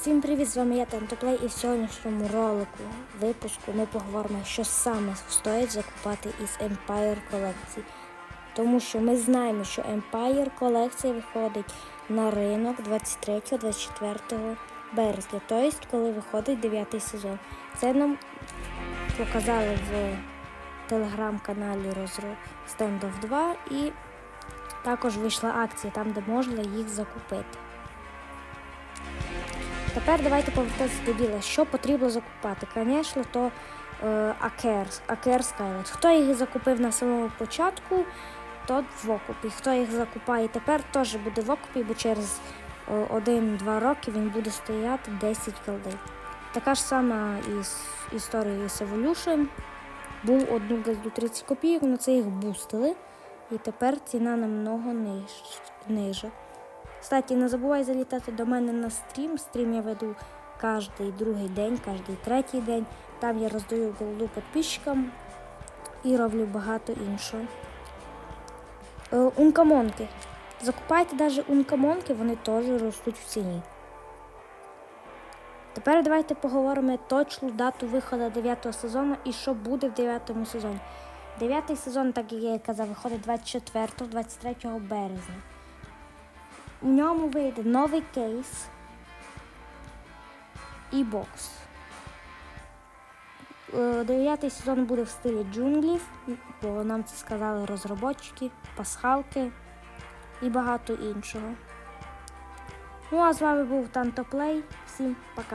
Всім привіт! З вами я Тантоплей і в сьогоднішньому ролику випуску ми поговоримо, що саме стоїть закупати із Empire колекції. Тому що ми знаємо, що Empire колекція виходить на ринок 23-24 березня, тобто коли виходить 9 сезон. Це нам показали в телеграм-каналі розрив Standoff 2 і також вийшла акція там, де можна їх закупити. Тепер давайте повертатися до діла. Що потрібно закупати? Звісно, то е, Акер, Акер Скайлет. Хто їх закупив на самому початку, тот в окупі. Хто їх закупає тепер, теж буде в окупі, бо через е, 1-2 роки він буде стояти 10 колди. Така ж сама із історією з Evolution. Був одну газду 30 копійок, але це їх бустили. І тепер ціна намного ниж, ниже. Кстати, не забувай залітати до мене на стрім. Стрім я веду кожний другий день, кожний третій день. Там я роздаю голду підписчикам і роблю багато іншого. Е, ункамонки. Закупайте навіть ункамонки, вони теж ростуть в ціні. Тепер давайте поговоримо точну дату виходу 9 сезону і що буде в 9 сезоні. Дев'ятий сезон, так як я казав, виходить 24-23 березня. У ньому вийде новий кейс і бокс. Е, Дев'ятий сезон буде в стилі джунглів, бо нам це сказали розробочки, пасхалки і багато іншого. Ну а з вами був Тантоплей. Всім пока.